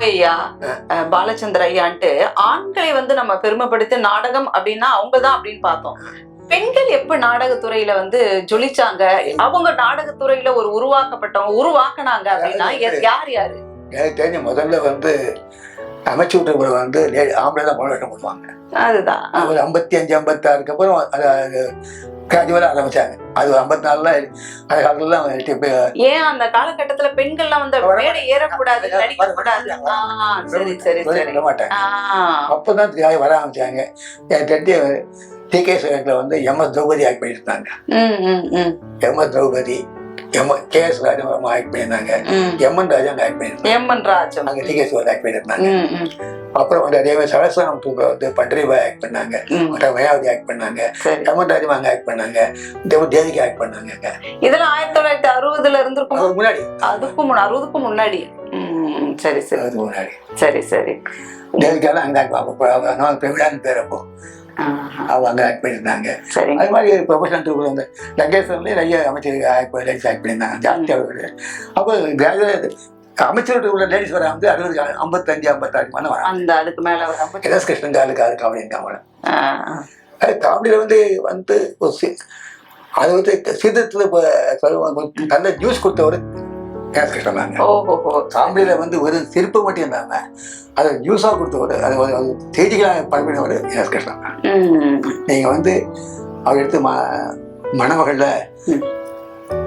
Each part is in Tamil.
ஐயா பாலச்சந்திர ஐயான்ட்டு ஆண்களை வந்து நம்ம பெருமைப்படுத்தி நாடகம் அப்படின்னா அவங்கதான் அப்படின்னு பார்த்தோம். பெண்கள் எப்ப நாடகத்துறையில வந்து ஜொலிச்சாங்க? அவங்க நாடகத்துறையில ஒரு உருவாக்கப்பட்டவங்க உருவாக்குனாங்க அப்படின்னா யார் யாரு? எனக்கு தெரிஞ்ச முதல்ல வந்து அமைச்சு விட்டவங்களை வந்து ஆம்பளை தான் போராட்டம் பண்ணுவாங்க அதுதான். ஒரு ஐம்பத்தி அஞ்சு ஐம்பத்தாறுக்கு அப்புறம் அது கிராஜுவலாக ஆரம்பிச்சாங்க. அது ஐம்பத்தி நாலுல அந்த காலத்துலலாம் இப்ப ஏன் அந்த காலகட்டத்துல பெண்கள்லாம் வந்து மேடை ஏறக்கூடாது விட மாட்டாங்க. அப்பதான் வர ஆரம்பிச்சாங்க. என் தெரிஞ்ச டி கே சேகரில் வந்து எம் எஸ் திரௌபதி ஆக்ட் பண்ணியிருந்தாங்க M S Draupadi M K S act பண்ணியிருந்தாங்க. ம். எம் என் ராஜா ஆக்ட் பண்ணியிருந்தாங்க. எம் என் ராஜம் அங்கே டி கே சிவன் ஆக்ட் பண்ணியிருந்தாங்க. அப்புறம் வந்து அதே மாதிரி சரஸ்வரம் தூக்க வந்து பண்டரிபாய் ஆக்ட் பண்ணாங்க. மயாவதி ஆக்ட் பண்ணாங்க. சரி. எம் ராஜம் அங்கே ஆக்ட் பண்ணாங்க. தேவ தேவிக்கு ஆக்ட் பண்ணாங்க இதெல்லாம் ஆயிரத்தி தொள்ளாயிரத்தி அறுபதுல இருந்திருக்கும்? அதுக்கு முன்னாடி. அதுக்கும் அறுபதுக்கும் முன்னாடி. சரி சரி. முன்னாடி. சரி சரி. தேவிக்காலாம் அங்கே ஆக்ட் பேர் அப்போ. அவங்க அங்கே ஆக்ட் பண்ணியிருந்தாங்க. அது மாதிரி ப்ரொஃபஷனல் டூர் வந்து லங்கேஸ்வரர்லேயே நிறைய அமைச்சர் ஆக்ட் லேடிஸ் ஆக்ட் பண்ணியிருந்தாங்க. ஜாஸ்தி அவர்கள் அப்போ கிராஜுவேட் அமைச்சர் உள்ள லேடிஸ் வர வந்து அறுபது ஐம்பத்தஞ்சு ஐம்பத்தாறு மணி வராங்க. அந்த அதுக்கு மேல ஒரு எஸ் கிருஷ்ணன் காலுக்கு அது காமெடி ஆ, அது காமெடியில் வந்து வந்து ஒரு அது வந்து சீதத்தில் இப்போ சொல்லுவாங்க நல்ல நியூஸ் கொடுத்தவர் எஸ் ஓஹோ ஹோ. காமெடியில் வந்து ஒரு சிரிப்பு மட்டும் இல்லாமல் அதை நியூஸாக கொடுத்தவர் அது ஒரு- அது செய்திகளாக பரப்பினவர் எஸ் கிருஷ்ணன் தான் ம், நீங்கள் வந்து அவர் எடுத்து ம மணமகளில்.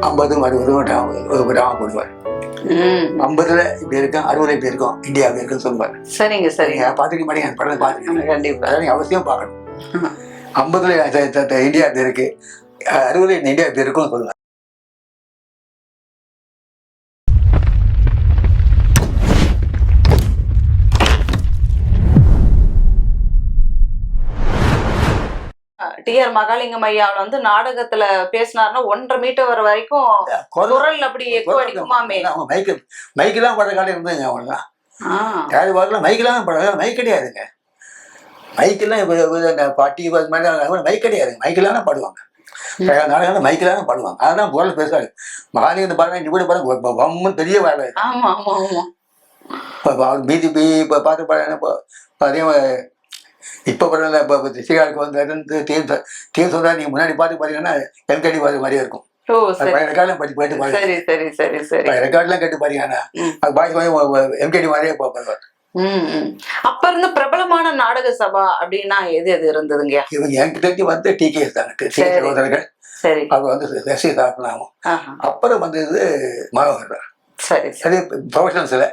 ஐம்பதும் அறுபதும் ஒரு கிராமம் போடுவார். ஐம்பதுல இப்படி இருக்கும் அறுபதுல இப்படி இருக்கும் இந்தியா இப்படி இருக்குன்னு சொல்லுவார். சரிங்க சரிங்க. பார்த்துக்க மாட்டீங்க அந்த படத்தை பார்த்துக்கணும் கண்டிப்பா. அதான் நீங்கள் அவசியம் பார்க்கணும். ஐம்பதுல இந்தியா இப்படி இருக்கு அறுபதுல இந்த இந்தியா இப்படி இருக்கும்னு சொல்லுவார். டி ஆர் மகாலிங்கம் ஐயா வந்து நாடகத்துல பேசினாருன்னா ஒன்றரை மீட்டர் வர வரைக்கும் குரல் அப்படி எக்கோ அடிக்குமாமே மைக்கு மைக்கெல்லாம் படுற காலம் இருந்ததுங்க அவங்களாம் யாரு பார்க்கலாம் மைக்கெல்லாம் பட மைக் கிடையாதுங்க. மைக்கெல்லாம் பாட்டி மாதிரி மைக் கிடையாதுங்க. மைக்கெல்லாம் பாடுவாங்க. நாடகம் மைக்கெல்லாம் பாடுவாங்க. அதான் குரல் பேசுவாங்க மகாலிங்க பாருங்க இப்படி கூட பாருங்க பம்முன்னு பெரிய வேலை ஆமா ஆமா ஆமா. பிஜேபி இப்போ பார்த்து பாருங்க அதே இப்போ பரவாயில்ல இப்போ ஸ்ரீகாலுக்கு வந்து இருந்து தீர் தீர் சொல்றா நீங்கள் முன்னாடி பார்த்து பார்த்தீங்கன்னா எம்கேடி பார்த்து மாதிரியே இருக்கும். ரெக்கார்ட்லாம் படி போயிட்டு சரி சரி சரி சரி. ரெக்கார்ட்லாம் கேட்டு பாருங்கன்னா. அது பாக்கி எம்கேடி மாதிரியே பார்ப்பாங்க. அப்ப இருந்த பிரபலமான நாடக சபா அப்படின்னா எது எது இருந்ததுங்க? இவங்க எனக்கு தெரிஞ்சு வந்து டிகேஎஸ் சரி. சகோதரர்கள். சரி. அவங்க வந்து ரசி தாக்கலாமும் அப்புறம் வந்தது மனோகர் சரி சரி. ப்ரொஃபஷனல்ஸில்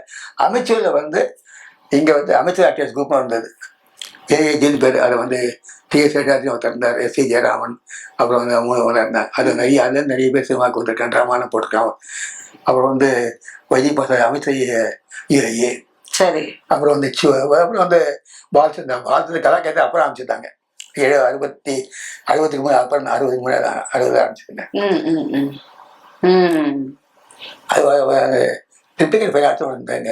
அமைச்சரில் வந்து இங்கே வந்து அமைச்சர் ஆக்டர்ஸ் குரூப்னு இருந்தது ஏஏஜின்னு பேர் அது வந்து டிஎஸ் சேட்டாஜி ஒருத்தர் இருந்தார் எஸ். சி. ஜெயராமன். அப்புறம் வந்து மூணு பேர் இருந்தாங்க. அது நிறைய அதுல நிறைய பேர் சினிமாவுக்கு வந்திருக்காங்க ட்ராமாலாம் போட்டிருக்காங்க. அப்புறம் வந்து வைஜி அமைச்சர் ஏ சரி. அப்புறம் வந்து அப்புறம் வந்து பாலச்சந்திரன் பாலச்சந்திர கலாக்கேற்ற அப்புறம் ஆரம்பிச்சிருந்தாங்க. ஏழு அறுபத்தி அறுபத்துக்கு மூணு அப்புறம் அறுபதுக்கு மூணு அறுபது ம் அது ட்ரிப்ளிகன் ஃபைனான்ஸ் ஒன்று இருந்தாங்க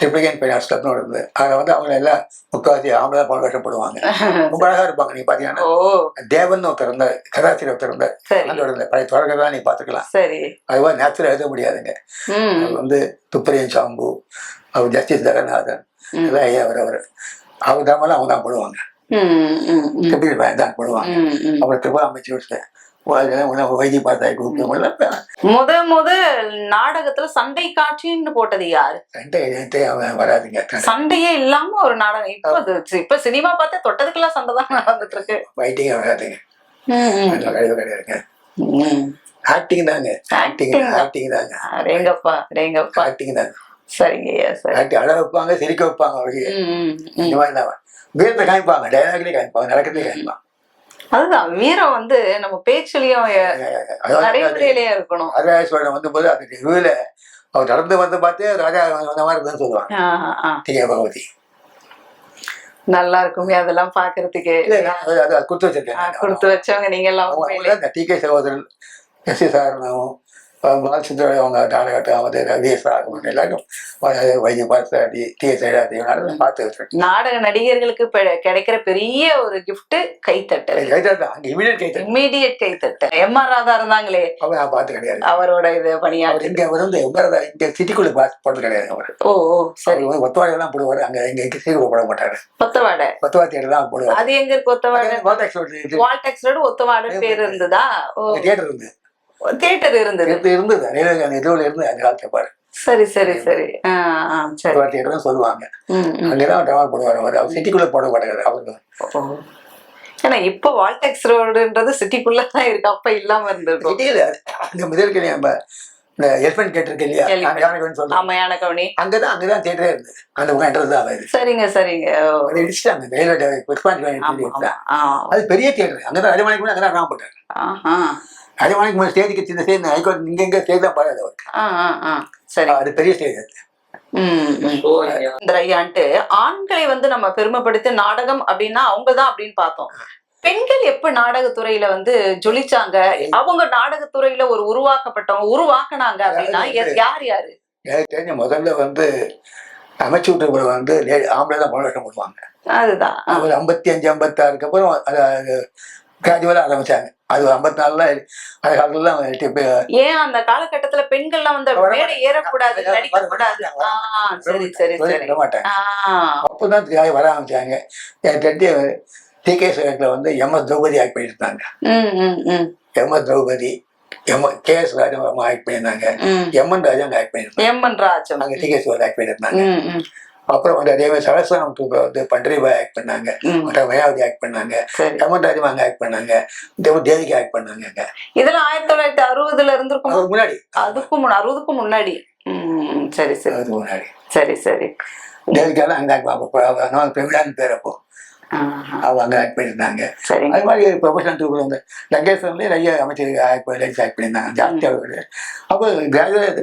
ட்ரிப்ளிகன் ஃபைனான்ஸ் கிளப்னு இருந்தது. அதில் வந்து அவங்க எல்லாம் முக்கால்வாசி ஆம்பளை தான் போன வேஷப்படுவாங்க ரொம்ப அழகாக இருப்பாங்க. நீ பார்த்தீங்கன்னா தேவன் ஒருத்தர் இருந்தார். கதாசிரியர் ஒருத்தர் இருந்தார். இந்த பழைய தொடர்கதான் நீ பார்த்துக்கலாம் சரி. அது மாதிரி நேச்சுரல் எழுத முடியாதுங்க. வந்து துப்பரியன் சாம்பு அவர் ஜஸ்டிஸ் ஜெகநாதன் ம். எல்லாம் ஐயா அவர் அவர். அவர் தாமெல்லாம் அவங்க தான் போடுவாங்க. ட்ரிபிள் தான் போடுவாங்க. அப்புறம் திரும்ப அமைச்சு விட்டேன் வைத்தி பார்த்தாய் குரூப் முத முத நாடகத்துல சண்டை காட்சின்னு போட்டது யாரு? அவன் வராதுங்க. சண்டையே இல்லாம ஒரு நாடகம். இப்ப இப்ப சினிமா பார்த்தா தொட்டதுக்கெல்லாம் சண்டை தான் நடந்துட்டு இருக்கு ஃபைட்டிங்கே வராதுங்க. கிடையவே கிடையாதுங்க. ஆக்டிங் தாங்க. ஆக்டிங். ஆக்டிங் தாங்க. ரேங்கப்பா ரேங்கப்பா ஆக்டிங் தாங்க. சரிங்க ஐயா சரி. ஆக்டிங் அழ வைப்பாங்க சிரிக்க வைப்பாங்க ம். இந்த மாதிரி தான். வீரத்தை காமிப்பாங்க டைலாக்லேயே காமிப்பாங்க நடக்கிறதே காமிப்பாங்க. அதுதான் வீரம் வந்து நம்ம பேச்சுலயும் நடைமுறையிலயே இருக்கணும். ராஜேஸ்வரன் வந்த போது அது ரிவியூல அவர் நடந்து வந்து பார்த்து ராஜா வந்த மாதிரி இருந்ததுன்னு சொல்லுவாங்க. T K Bhagavathi. நல்லா இருக்குமே அதெல்லாம் பாக்குறதுக்கு. கொடுத்து வச்சிருக்கேன். கொடுத்து வச்சவங்க நீங்க எல்லாம் இந்த டிகே சகோதரன் எஸ் சி சாரனாவும் பாலச்சந்திர அவங்க நாடகத்தை வந்து ரவிஎஸ் ராகவன் எல்லாரும் வைத்திய பாரதி டி எல்லாத்தையும் பார்த்து நாடக நடிகர்களுக்கு கிடைக்கிற பெரிய ஒரு gift கைத்தட்டல் கைதான் அங்கே இமீடியட் கைத்தட்டல் எம் ஆர் ராதா இருந்தாங்களே அவர் நான் பார்த்து கிடையாது அவரோட இது அவர் பணியாற்றி இங்க வந்து எவ்வளவு இங்க சிட்டிக்குள்ள பார்த்து போட்டது கிடையாது அவர் ஓ ஓ சரி வந்து ஒத்தவாடை எல்லாம் போடுவார் அங்க இங்க இங்க சீக்கிரம் போட மாட்டாரு ஒத்தவாடை ஒத்தவா தியேட்டர் தான் போடுவார் அது எங்க இருக்கு ஒத்தவாடை வால்டெக்ஸ் ரோடு ஒத்தவாடை பேர் இருந்ததா ஓ தியேட்டர் இருந்து தியேட்டர் இருந்தது. இருந்து இருந்தது. அந்த இதுல இருந்து அந்த காலத்துல பாரு. சரி சரி சரி. தியேட்டர் தான் சொல்லுவாங்க. அங்கதான் டிராமா போடுவார் அவர். அவர் சிட்டிக்குள்ள போட மாட்டாரு அவருக்கு. ஏன்னா இப்போ வால்டெக்ஸ் ரோடுன்றது சிட்டிக்குள்ள தான் இருக்கு. அப்ப இல்லாம இருந்திருக்கும். சிட்டியில அங்க முதல் நம்ம இந்த எலிஃபென்ட் கேட் இருக்கு இல்லையா? ஆமா யானகவுனி அங்கதான் அங்கதான் தியேட்டரே இருந்து. அந்த பக்கம் என்ட்ரஸ் தான் ஆகுது சரிங்க சரிங்க. அதை இடிச்சிட்டாங்க ரயில்வே ஆ. அது பெரிய தியேட்டர் அங்கதான் அரைமணிக்கு முன்னாடி அங்கதான் டிராமா ஆஹா. அரைமணிக்கு முன்னாடி ஸ்டேஜுக்கு சின்ன ஸ்டேஜ் ஹைகோர்ட் இங்க எங்க ஸ்டேஜ் தான் ஆ, ஆ. சரி. அது பெரிய ஸ்டேஜ் அது. ஐயான்ட்டு ஆண்களை வந்து நம்ம பெருமைப்படுத்தி நாடகம் அப்படின்னா அவங்கதான் அப்படின்னு பார்த்தோம். பெண்கள் எப்ப நாடகத்துறையில வந்து ஜொலிச்சாங்க? அவங்க நாடகத்துறையில ஒரு உருவாக்கப்பட்டவங்க உருவாக்குனாங்க அப்படின்னா யார் யாரு? எனக்கு தெரிஞ்ச முதல்ல வந்து அமைச்சூட்டு வந்து ஆம்பளை தான் பணம் போடுவாங்க. அதுதான். ஒரு ஐம்பத்தி அஞ்சு ஐம்பத்தாறுக்கு அப்புறம் அது கிராஜுவலாக ஆரம்பிச்சாங்க. அது ஐம்பத்தி நாலுல அந்த ஏன் அந்த காலகட்டத்துல பெண்கள்லாம் வந்து மேடை ஏறக்கூடாது சரி சரி சரி. விட மாட்டாங்க ஆ. அப்போதான் தியாகி வர ஆரம்பிச்சாங்க. எனக்கு தெரிஞ்ச டி கே சேகரில் வந்து எம் எஸ் திரௌபதி ஆக்ட் பண்ணியிருந்தாங்க M S Draupadi M K S Raja act பண்ணியிருந்தாங்க ம். எம் என் ராஜா ஆக்ட் பண்ணியிருந்தாங்க எம் என் ராஜம் அங்கே டி கே சேகர் ஆக்ட் பண்ணியிருந்தாங்க ம். அப்புறம் வந்து அதே மாதிரி சரஸ்வரம் வந்து பண்டரிபாய் ஆக்ட் பண்ணாங்க. அப்புறம் மயாவதி ஆக்ட் பண்ணாங்க. எமன் ராஜமாங்க ஆக்ட் பண்ணாங்க. தேவ தேவிகா ஆக்ட் பண்ணாங்க இதெல்லாம் ஆயிரத்தி தொள்ளாயிரத்தி அறுபதுல அதுக்கு முன்னாடி. அதுக்கும் அறுபதுக்கும் முன்னாடி. சரி சரி. அதுக்கு முன்னாடி. சரி சரி. தேவிகாலாம் அங்கே ஆக்ட் அப்போ பிரவிடான்னு பேர் அப்போ. அவங்க அங்கே ஆக்ட் பண்ணியிருந்தாங்க. அது மாதிரி ப்ரொஃபஷனல் டூப்ல வந்து லங்கேஸ்வரன்லேயே நிறைய அமைச்சர் ஆக்ட் ஆக்ட் பண்ணியிருந்தாங்க. ஜாஸ்தி அவர் அப்போ கிராஜுவேட்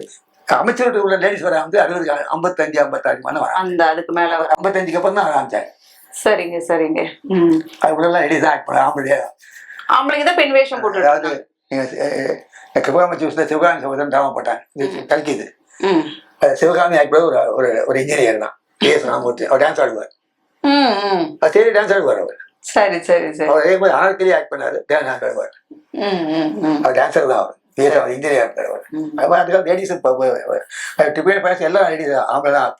அமைச்சர் டூப்ல லேடிஸ் வர வந்து அறுபது ஐம்பத்தஞ்சு ஐம்பத்தாறு மணி வராங்க அந்த அதுக்கு மேல ஐம்பத்தஞ்சுக்கு அப்புறம் தான் ஆரம்பிச்சாங்க சரிங்க சரிங்க. ம். அதுக்குள்ளெல்லாம் லேடிஸ் ஆக்ட் பண்ண ஆம்பளை ஆம்பளைக்கு தான் பெண் வேஷம் போட்டு அதாவது நீங்கள் சிவகாமி சூஸில் சிவகாமி சகோதரன் ட்ராமா போட்டாங்க. இது கல்கிது சிவகாமி ஆக்ட் ஒரு ஒரு ஒரு இன்ஜினியர் தான். கேஎஸ் ராமூர்த்தி அவர் டான்ஸ் ஆடுவார். சரி டான்ஸ் ஆடுவார் அவர். சரி சரி சரி. அவர் அதே மாதிரி ஆர்கிரி ஆக்ட் பண்ணாரு. டான்ஸ் ஆடுவார் அவர் டான்ஸர் தான் அவர். மாதிரி அதுக்காக லேடிஸ் பேச எல்லாம் லேடிஸ் ஆம்பளை தான்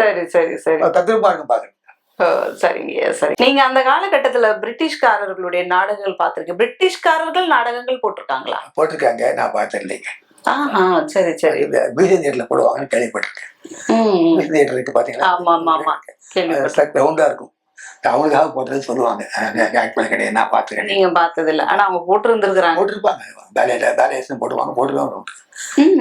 சரி சரி சரி. தத்ரூபா இருக்கும் பாருங்க ஓ, சரிங்க சரி. நீங்க அந்த காலகட்டத்துல பிரிட்டிஷ்காரர்களுடைய நாடகங்கள் பார்த்திருக்கீங்க. பிரிட்டிஷ்காரர்கள் நாடகங்கள் போட்டிருக்காங்களா? போட்டிருக்காங்க நான் பார்த்தேன் இல்லைங்க ஆஹா சரி சரி. மியூசியம் தியேட்டர்ல போடுவாங்கன்னு கேள்விப்பட்டிருக்கேன். மியூசியம் தியேட்டர் இருக்கு பாத்தீங்களா? ஆமா ஆமா ஆமா இருக்கும். அவங்களுக்காக போட்டது சொல்லுவாங்க. ஆக்ட் பண்ண கிடையாது. நான் பார்த்துருக்கேன் நீங்க பார்த்தது இல்ல ஆனா அவங்க போட்டு இருந்திருக்கிறாங்க போட்டிருப்பாங்க பேலையில பேலேஸ்னு போடுவாங்க. போட்டுருவாங்க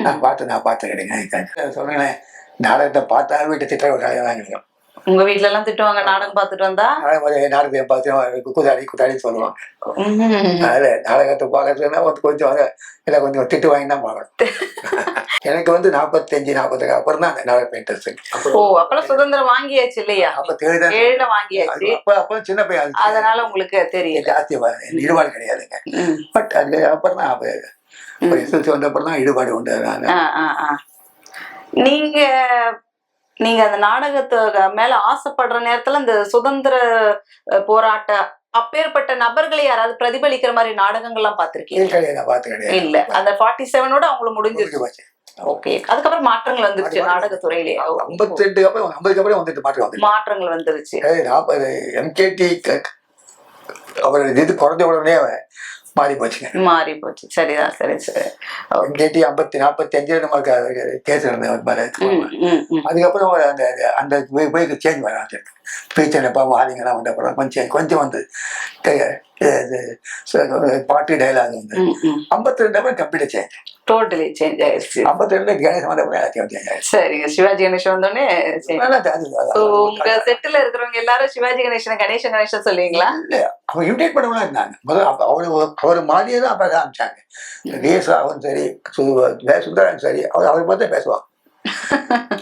நான் பார்த்து நான் பார்த்து கிடையாது சொல்லுங்களேன் நாடகத்தை பார்த்தா வீட்டு திட்ட ஒரு இருக்கும் உங்க வீட்ல எல்லாம் திட்டுவாங்க நாடகம் பார்த்துட்டு வந்தா? அதே நாடகத்தை பார்த்து குதாடி குதாடி சொல்லுவாங்க ம். அதில் நாடகத்தை பார்க்கறதுன்னா கொஞ்சம் அதை இல்லை கொஞ்சம் திட்டு வாங்கி தான் பார்க்கணும் எனக்கு வந்து நாற்பத்தஞ்சு நாற்பதுக்கு அப்புறம் தான் நாடகம் இன்ட்ரெஸ்ட் ஓ அப்பெல்லாம் சுதந்திரம் வாங்கியாச்சு இல்லையா? அப்போ ஏழுல வாங்கியாச்சு. அப்போ அப்போ சின்ன பையன் அது அதனால உங்களுக்கு தெரியல ஜாஸ்தி ஈடுபாடு கிடையாதுங்க. பட் அதுக்கு அப்புறம் தான் அப்போ ஒரு எஸ்எல்சி வந்த அப்புறம் தான் ஈடுபாடு உண்டு. நீங்க நீங்க அந்த நாடகத்து மேல ஆசைப்படுற நேரத்துல இந்த சுதந்திர போராட்ட அப்பேற்பட்ட நபர்களை யாராவது பிரதிபலிக்கிற மாதிரி நாடகங்கள்லாம் பார்த்திருக்கீங்க இல்ல அந்த ஃபார்ட்டி செவனோட அவங்களுக்கு முடிஞ்சிருச்சு. முடிஞ்சு போச்சு ஓகே. அதுக்கப்புறம் மாற்றங்கள் வந்துருச்சு நாடகத்துறையிலே. ஐம்பத்தி ரெண்டுக்கு அப்புறம் ஐம்பதுக்கு அப்புறம் வந்துட்டு மாற்றம் மாற்றங்கள் வந்துருச்சு. எம்கேடி அவர் இது குறைஞ்ச உடனே மாறி போச்சுங்க மாறி போச்சு சரிதான் சரி சரி. எம்கேடி ஐம்பத்தி நாற்பத்தி அஞ்சு நமக்கு கேஸ் இருந்தது. அதுக்கப்புறம் அந்த அந்த போய் சேஞ்ச் வர ஆரம்பிச்சிருக்கு பீச்சனப்பா வாலிங்கெல்லாம் வந்த அப்புறம் கொஞ்சம் கொஞ்சம் வந்து பாட்டு டைலாக் வந்து. ஐம்பத்தி ரெண்டு அப்புறம் கம்ப்ளீட் சேஞ்ச் டோட்டலி சேஞ்ச் ஆயிடுச்சு ஐம்பத்தி ரெண்டு கணேசன் வந்த சரிங்க. சிவாஜி கணேசன் வந்தோடனே உங்க செட்டுல இருக்கிறவங்க எல்லாரும் சிவாஜி கணேசன் கணேசன் கணேசன் சொல்லுவீங்களா? அவங்க இமிடேட் பண்ணவங்களா இருந்தாங்க. அப்ப அவரு அவர் மாதிரியே தான் அப்ப ஆரம்பிச்சாங்க. ரேசாவும் சரி சுந்தரன் சரி அவர் அவர் பார்த்தா பேசுவாங்க.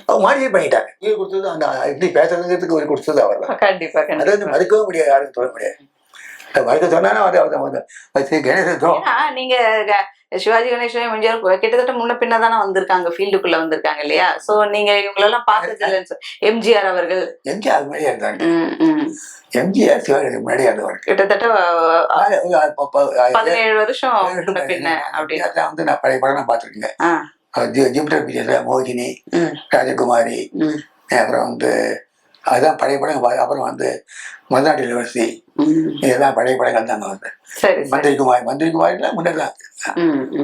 அவங்க மாதிரியே பண்ணிட்டாங்க. உயிர் கொடுத்தது அந்த எப்படி பேசுறதுங்கிறதுக்கு உயிர் கொடுத்தது அவர் தான். கண்டிப்பா அதை வந்து மறுக்கவும் முடியாது யாரும் சொல்ல முடியாது. மறுக்க சொன்னாலும் அது அவர் கணேசன் நீங்க சிவாஜி கணேசன் எம்ஜிஆர் கிட்டத்தட்ட முன்ன பின்ன தானே வந்திருக்காங்க ஃபீல்டுக்குள்ள வந்திருக்காங்க இல்லையா? சோ நீங்க இவங்களெல்லாம் பார்த்தது இல்லைன்னு சொல் எம்ஜிஆர் அவர்கள். எம்ஜிஆர் முன்னாடியே இருந்தாங்க. ம், ம். எம்ஜிஆர் சிவாஜி முன்னாடியே இருந்தவர் கிட்டத்தட்ட பதினேழு வருஷம் முன்ன பின்ன அப்படின்னு. வந்து நான் பழைய படம் பார்த்துருக்கேன். ஆ, ஜிப்டர் பீரியட்ல மோகினி ராஜகுமாரி அப்புறம் வந்து அதுதான் பழைய படம் பா- அப்புறம் வந்து மதுநாட்டு யூனிவர்சிட்டி. இதெல்லாம் பழைய படங்கள் தாங்க வந்து. மந்திரி குமார் மந்திரி குமாரிலாம் முன்னாடி தான்.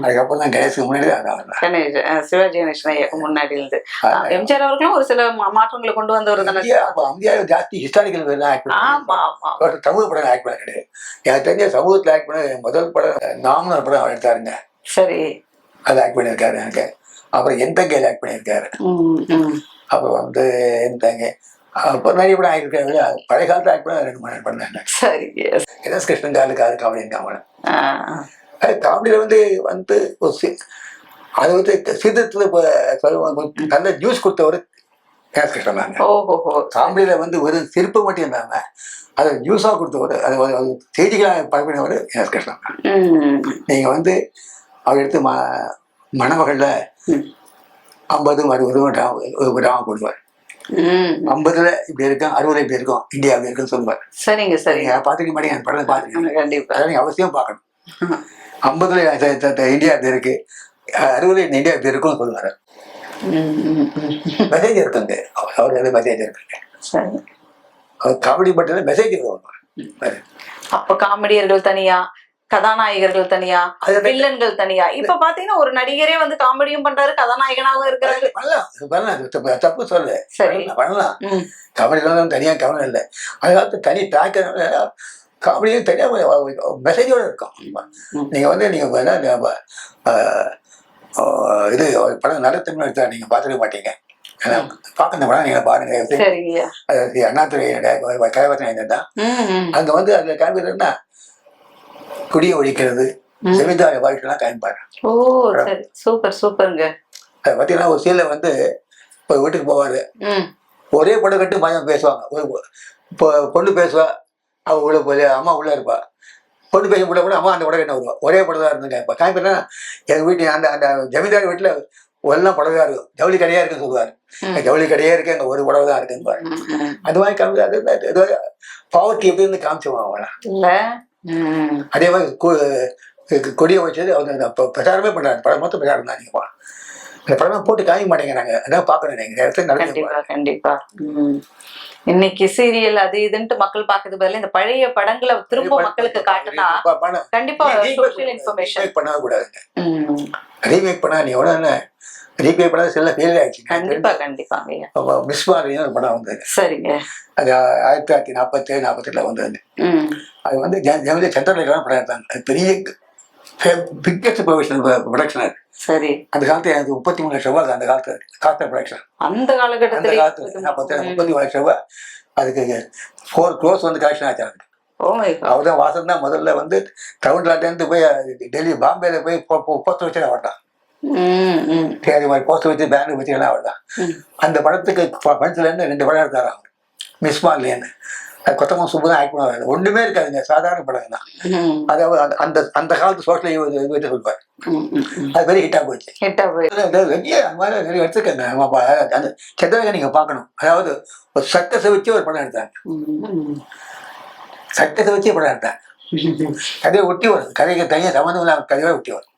அதுக்கப்புறம் தான் கணேசுக்கு முன்னாடி தான் சிவாஜி கணேசன் முன்னாடி இருந்து. எம்ஜிஆர் அவர்களும் ஒரு சில மாற்றங்களை கொண்டு வந்தவர் தானே. இந்தியாவில் ஜாஸ்தி ஹிஸ்டாரிக்கல் ஆக்ட் தமிழ் படம் ஆக்ட் பண்ண கிடையாது எனக்கு தெரிஞ்ச சமூகத்தில் ஆக்ட் பண்ண முதல் படம் நாமனல் படம் அவர் எடுத்தாருங்க. சரி. அது ஆக்ட் பண்ணியிருக்காரு எனக்கு. அப்புறம் என் தங்கையில் ஆக்ட் பண்ணியிருக்காரு. அப்புறம் வந்து என் தங்கை. அப்போ நிறைய படம் ஆகியிருக்காரு பழைய காலத்தில் ஆக்ட் பண்ண ரெண்டு மூணு பண்ணாங்க. சரி. எஸ் கிருஷ்ணன் காலுக்கு அது காமெடி. அது காமெடியில் வந்து வந்து ஒரு அது வந்து சீர்திருத்தத்தில் இப்போ சொல்லுவாங்க நல்ல நியூஸ் கொடுத்தவர் எஸ் கிருஷ்ணன் தாங்க. காமெடியில் வந்து ஒரு சிரிப்பு மட்டும் இல்லாமல் அதை நியூஸாக கொடுத்தவர் அது செய்திகளாக பரப்பினவர் எஸ் கிருஷ்ணன். நீங்கள் வந்து அவர் எடுத்து ம மணமகளில். ஐம்பதும் அறுபதும் விடாமல் போடுவார் ம். ஐம்பதுல இப்படி இருக்கும் அறுபதுல இப்படி இருக்கும். இந்தியா இப்படி இருக்குன்னு சொல்லுவார் சரிங்க சரிங்க. பார்த்துக்க மாட்டீங்க அந்த படத்தை பார்த்துருக்கீங்க கண்டிப்பா. அதை அவசியம் பார்க்கணும். ஐம்பதுல இந்தியா இப்படி இருக்கு. அறுபதுல இந்த இந்தியா இப்படி இருக்கும்னு சொல்லுவார். மெசேஜ் இருக்குங்க. அவர் அது மெசேஜ் இருக்குங்க அவர் காமெடி மட்டும் மெசேஜ் வருவார் அப்ப காமெடியர்கள் தனியா? கதாநாயகர்கள் தனியா வில்லன்கள் தனியா. இப்ப பாத்தீங்கன்னா ஒரு நடிகரே வந்து காமெடியும் பண்றாரு கதாநாயகனாகவும் இருக்கிறாரு. பண்ணலாம். பண்ணலாம். தப்பு- சொல்லு சரி. பண்ணலாம், காமெடிலாம் தனியாக கவனம் இல்லை. காலத்து தனி பேக்க காமெடியும் தனியாக மெசேஜோட இருக்கும். ம். நீங்கள் வந்து என்ன ஆஹ், இது ஒரு படம் நடத்தணும் எடுத்தா நீங்கள் பார்த்துக்க மாட்டீங்க. ஏன்னா பார்க்க இந்த படம் நீங்கள் பாருங்க. அண்ணாத்துறை கைவசம் தான். அங்கே வந்து அதில் காமிக்கிறதுனா குடியை ஒழிக்கிறது. ம். செவிதாய வாழ்க்கைலாம் காமிப்பாரு ஓ சூப்பர் சூப்பருங்க. அது பார்த்தீங்கன்னா ஒரு சீனில் வந்து இப்போ வீட்டுக்கு போவார். ஒரே படம் கட்டு பையன் பேசுவாங்க. இப்போ பொண்ணு பேசுவா அவ உள்ள போய் அம்மா உள்ள இருப்பா. பொண்ணு பேச கூட கூட அம்மா அந்த படம் கட்ட வருவா? ஒரே படம் தான் இருந்துங்க. இப்போ காமிப்பா எங்கள் வீட்டு அந்த அந்த ஜமீன்தார் வீட்டில் எல்லாம் புடவையா இருக்கும். ஜவுளி கடையா இருக்குன்னு சொல்லுவார். ஜவுளி கடையே இருக்கு அங்கே ஒரு புடவை தான் இருக்குன்னு. அது மாதிரி காமிச்சு அது ஏதோ பாவர்ட்டி எப்படி இருந்து காமிச்சுவாங்க அவங்கள அதே மாதிரி கொடியை வச்சது அவங்க பிரச்சாரமே பண்ணுறாங்க படம் மொத்தம் பிரச்சாரம் தான் நீங்கள் அந்த படம் போட்டு காமிக்க மாட்டேங்கிறாங்க அதான் பார்க்கணும் நீங்கள் இடத்துல நடந்து கண்டிப்பா கண்டிப்பா. இன்னைக்கு சீரியல் அது இதுன்ட்டு மக்கள் பாக்குறது பதிலா இந்த பழைய படங்களை திரும்ப மக்களுக்கு காட்டுனா கண்டிப்பா சோஷியல் இன்ஃபர்மேஷன் ரீமேக் பண்ண கூடாதுங்க. ரீமேக் பண்ணா நீ எவ்வளோ என்ன ரீமேக் பண்ணா சில ஃபெயில் கண்டிப்பா ஆயிடுச்சு கண்டிப்பாங்க மிஸ் மாதிரின்னு ஒரு படம் வந்தது. சரிங்க. அது ஆயிரத்தி தொள்ளாயிரத்தி நாற்பத்தேழு நாற்பத்தெட்டில் வந்தது. அது வந்து ஜெமிலி சந்திரலேகலாம் படம் எடுத்தாங்க. பெரிய பிக்கஸ்ட் ப்ரொஃபஷனல் ப்ரொடக்ஷன் அது. சரி. அந்த காலத்துல எனக்கு முப்பத்தி மூணு லட்சம் ரூபாய் அந்த காலத்துல. காஸ்ட் ப்ரொடக்ஷன் அந்த அந்த காலகட்டத்துல காலத்துல நாற்பத்தி முப்பத்தி மூணு லட்சம் ரூபாய். அதுக்கு ஃபோர் க்ரோஸ் வந்து கலெக்ஷன் ஆச்சு அதுக்கு ஓ மை காட். அவர் தான் வாசன் தான் முதல்ல வந்து தமிழ்நாட்டிலேருந்து போய் டெல்லி பாம்பேல போய் போஸ்டர் வச்சு அவர் அது மாதிரி போஸ்டர் வச்சு பேனர் வச்சு எல்லாம் அவர் தான். அந்த படத்துக்கு படத்துலேருந்து ரெண்டு படம் எடுத்தார் அவர்? மிஸ் மார்லேருந்து அது கொத்தமல்லி சுப்பு தான் ஆக்ட் பண்ணுவார். ஒன்றுமே இருக்காதுங்க. சாதாரண படம் தான். அதாவது அந்த- அந்த அந்த காலத்து சோஷியல் இது ம் அது பெரிய ஹிட்டாக போச்சு. நிறைய அந்த மாதிரி நிறைய எடுத்துருக்காங்க. அந்த செத்தவங்க நீங்கள் பார்க்கணும். அதாவது ஒரு சட்டத்தை வச்சு ஒரு படம் எடுத்தாங்க. சட்டத்தை வச்சு படம் எடுத்தாங்க. கதையை ஒட்டி வரும். கதைக்கு தனியாக சம்மந்தம் இல்லாம கதையை ஒட்டி வரும்.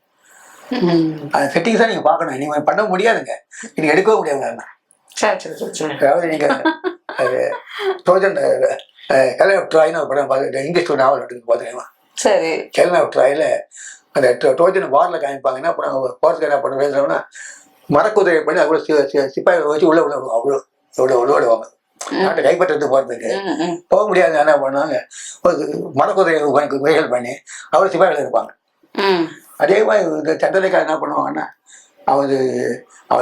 அந்த செட்டிங்ஸ் தான் நீங்கள் பார்க்கணும் நீங்கள் பண்ண முடியாதுங்க நீங்கள் எடுக்கவும் முடியாது சரி சரி சரி சரி அதாவது நீங்கள் ட்ரோஜன் கலை ஆஃப் ட்ராய்னு ஒரு படம் பார்த்து இங்கிலீஷ் ஒரு நாவல் எடுத்து பார்த்துக்கலாம் சரி கெலன் ஆஃப் ட்ராயில் அந்த ட்ரோஜன் வாரில் காமிப்பாங்க என்ன பண்ணுவாங்க போகிறதுக்கு என்ன பண்ண பேசுகிறோம்னா மரக்குதிரை பண்ணி அவ்வளோ சிப்பாய் வச்சு உள்ள உள்ள அவ்வளோ எவ்வளோ உள்ள விடுவாங்க நாட்டை கைப்பற்றுறது போகிறதுக்கு போக முடியாது என்ன பண்ணுவாங்க மரக்குதிரை வாங்கி வகைகள் பண்ணி அவ்வளோ சிப்பாய்கள் இருப்பாங்க அதே மாதிரி இந்த சந்திரலேகா என்ன பண்ணுவாங்கன்னா அவரு அவ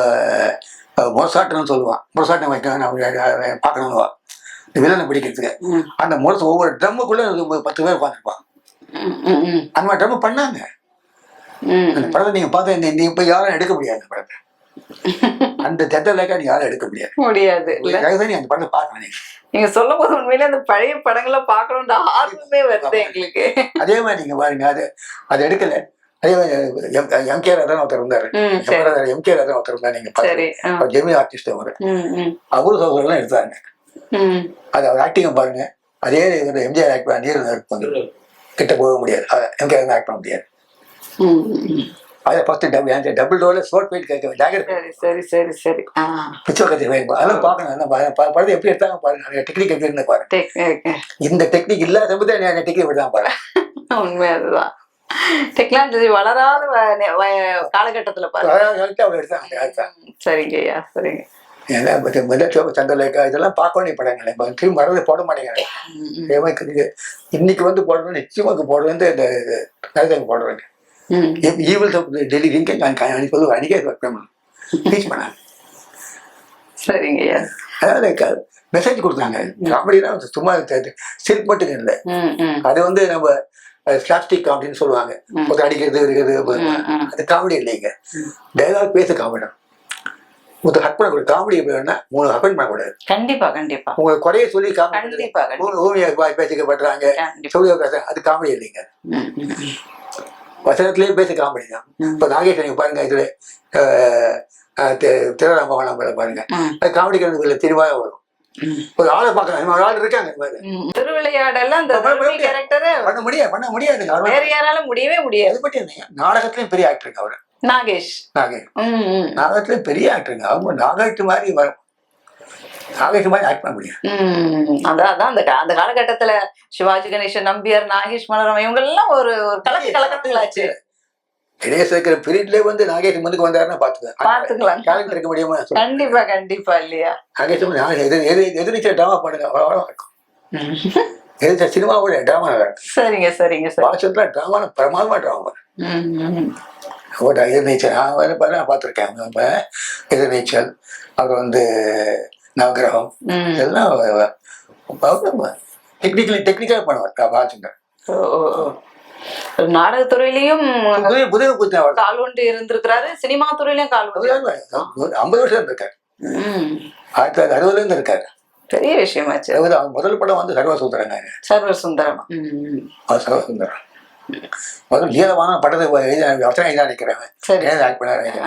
முரசாட்டம்னு சொல்லுவான். முரசாட்டம் வைக்கணும் அவன் பார்க்கணும்னுவா இந்த வில்லனை பிடிக்கிறதுக்கு. அந்த முரசு ஒவ்வொரு ட்ரம்முக்குள்ளே பத்து பேர் ம் அந்த மாதிரி ட்ரம் பண்ணாங்க. அந்த படத்தை நீங்கள் பார்த்தா இந்த இப்போ யாரும் எடுக்க முடியாது அந்த படத்தை. அந்த சந்திரலேகா நீ யாரும் எடுக்க முடியாது. முடியாது நீ அந்த படத்தை பார்க்கணும் நீங்க நீங்க சொல்லும் போது உண்மையிலே அந்த பழைய படங்களை பார்க்கணும்ன்ற ஆர்வமே வருது எங்களுக்கு. அதே மாதிரி நீங்கள் பாருங்க அது அது எடுக்கல. அதே மாதிரி எம்கே ராதன் ஒருத்தர் இருந்தாரு. ம் சரி. எம்கே ராதன் ஒருத்தர் இருந்தார். நீங்க ஜெமினி ஆர்டிஸ்ட் அவர் அவரு. சோதரெல்லாம் எடுத்தாங்க ம். அது அவர் ஆக்டிங் பாருங்க. அதே எம்ஜிஆர் ஆக்ட் பண்ண நீர் வந்து கிட்ட போக முடியாது. எம்கே ஆக்ட் பண்ண முடியாது. அதை ஃபர்ஸ்ட் டபுள் அந்த டபுள் டோர்ல ஸ்போர்ட் ஃபைட் கேட்க ஜாகர் சரி சரி சரி பிச்சை கத்தி அதெல்லாம் பார்க்கணும். அதெல்லாம் பா- பா- படத்தை எப்படி எடுத்தாங்க பாருங்க. டெக்னிக் எப்படி இருந்து பாருங்க. இந்த டெக்னிக் இல்லாத சமயத்தில் அந்த டெக்னிக் எப்படி தான் பாருங்க. உண்மை அதுதான். டெக்னாலஜி வளராத காலகட்டத்துல பாரு. அதான் சொல்லிட்டு அவர் எடுத்தாங்க எடுத்தாங்க ம், சரிங்க ஐயா சரிங்க. ஏன்னா முதல் சந்திரலேகா இதெல்லாம் பார்க்க வேண்டிய படங்கள் திரும்பி வரது போட மாட்டேங்கிறாங்க. ம், ம். இதே மாதிரி இது இன்னைக்கு வந்து போடுறது நிச்சயமாக போடுறது இந்த போடுறாங்க ம். ஈவில் டெல்லி லிங்க ஒர்க் பண்ணணும் டீச் பண்ணாங்க சரிங்க ஐயா. அதாவது மெசேஜ் கொடுத்தாங்க. காமெடினா சும்மா சிரிப்பு மட்டும் இல்லை. அது வந்து நம்ம ஸ்லாஸ்டிக் அப்படின்னு சொல்லுவாங்க. ஒருத்தர் அடிக்கிறது இருக்கிறது. அது காமெடி இல்லைங்க டைலாக் பேச காமெடி ஒருத்தர் ஹட் பண்ணக்கூடாது காமெடி எப்படி வேணா மூணு ஹப்பன் பண்ணக்கூடாது. கண்டிப்பா கண்டிப்பா. உங்களை குறைய சொல்லி காமெடி கண்டிப்பா ஊமியை பேசிக்கப்படுறாங்க. கண்டிப்பா. சொல்லி பேசுறாங்க அது காமெடி இல்லைங்க. வசனத்திலேயே பேச காமெடி தான். இப்போ நாகேஷ் நீங்க பாருங்க இதுல திரராம பாருங்க. அது காமெடிக்கு தெளிவாக வரும் ம். ஒரு ஆளை பார்க்கலாம் ஒரு ஆள் இருக்காங்க. இந்த மாதிரி. ம். திருவிளையாடல அந்த முடியாது. கேரக்டர் பண்ண முடியாது பண்ண முடியாதுங்க. அவர் வேற யாராலும் முடியவே முடியாது. அது மட்டும் இல்லைங்க. நாடகத்திலயும் பெரிய ஆக்டருங்க அவர். நாகேஷ். நாகேஷ். நாடகத்திலயும் பெரிய ஆக்டருங்க அவங்க நாகேஷ் மாதிரி வரும் நாகேஷ் மாதிரி ஆக்ட் பண்ண முடியும். அதான் அதான். அந்த அந்த காலகட்டத்துல சிவாஜி கணேசன் நம்பியார் நாகேஷ் மலரம் இவங்க எல்லாம் ஒரு ஒரு கலக்கு கலக்கங்களாச்சு இடையே சேர்க்கிற பீரியட்லயே வந்து நாகேஷ் முந்துக்கு வந்தாருன்னா பாத்துக்க பாத்துக்கலாம் கேரக்டர் இருக்க முடியுமா. கண்டிப்பா கண்டிப்பா இல்லையா? நாகேஷ் எதிர்நீச்சல் ட்ராமா பண்ணுங்க அவ்வளோ இருக்கும். எதிர்த்த சினிமாவோட ட்ராமா இருக்கும். சரிங்க சரிங்க சரி. பாஷத்துல ட்ராமா பிரமாதமா ட்ராமா. ஓட்ட எதிர்நீச்சல் நான் வந்து பார்த்துருக்கேன். எதிர்நீச்சல் அப்புறம் வந்து நவகிரகம். ம். இதெல்லாம் டெக்னிக்கலி டெக்னிக்கலாக பண்ணுவார். ஓ. நாடகத்துறையிலயும் கால் ஒன்று இருந்திருக்கிறாரு. சினிமா துறையிலயும் கால் ஐம்பது வருஷம் இருக்காரு. ஆயிரத்தி தொள்ளாயிரத்தி அறுபதுல இருந்து இருக்காரு பெரிய விஷயமாச்சு. முதல் படம் வந்து சர்வசுந்தரங்க சர்வர் சுந்தரம் ம். அவர் சர்வசுந்தரம். முதல் ஈரமான படத்தை எழுதி வசனம் எழுதி சரி. ஆக்ட் பண்ணாரு.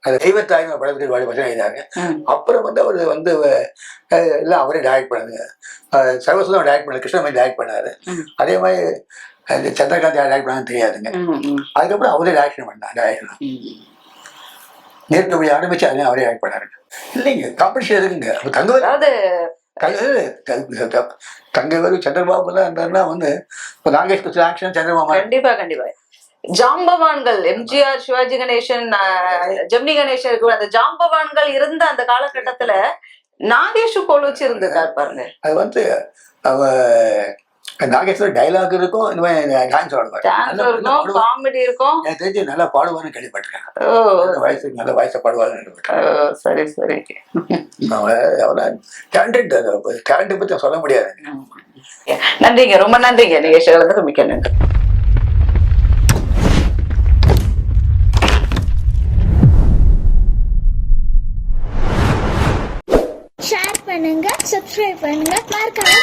அது தெய்வத்தாய் படத்துக்கு வசனம் எழுதினாரு. ம். அப்புறம் வந்து அவர் வந்து எல்லாம் அவரே டைரக்ட் பண்ணாரு. அஹ், சர்வசுந்தரம் டைரக்ட் பண்ணாரு. கிருஷ்ணமணி டைரக்ட் பண்ணாரு. அதே மாதிரி அந்த சந்திரகாந்த் டைரக்ட் பண்ணான்னு தெரியாதுங்க. அதுக்கப்புறம் அவரே டைரக்ஷன் பண்ணார். நேற்று ஆரம்பிச்சு அதையும் அவரே டைரக்ட் பண்ணாரு. இல்லைங்க காம்படிஷன் இருக்குங்க தங்கவேலு. அதாவது தங்க தங்கவேலு சந்திரபாபுலாம் இருந்தாருன்னா வந்து இப்போ நாகேஷ் கிருஷ்ண ஆக்ஷன் சந்திரபாபு கண்டிப்பா கண்டிப்பா. ஜாம்பவான்கள் எம்ஜிஆர் சிவாஜி கணேசன் ஜெமினி கணேசன் இருக்கிற அந்த ஜாம்பவான்கள் இருந்த அந்த காலகட்டத்துல நாகேஷ் கோல் வச்சு இருந்திருக்காரு பாருங்க. அது வந்து அவ நாகேஸ்வர டைலாக் இருக்கும் இந்த மாதிரி டான்ஸ் ஆடுவார். காமெடி இருக்கும் எனக்கு தெரிஞ்சு நல்லா பாடுவார்னு கேள்விப்பட்டிருக்கேன். ஓ. நல்ல வயசு நல்ல வயசை பாடுவார்னு சரி சரி. அவ்வளோ டேலண்டட் டேலண்ட்டை பற்றி சொல்ல முடியாது. நன்றிங்க ரொம்ப நன்றிங்க. நிகழ்ச்சிகளுக்கு மிக்க நன்றி. ஷேர் பண்ணுங்க சப்ஸ்கிரைப் பண்ணுங்க மறக்காம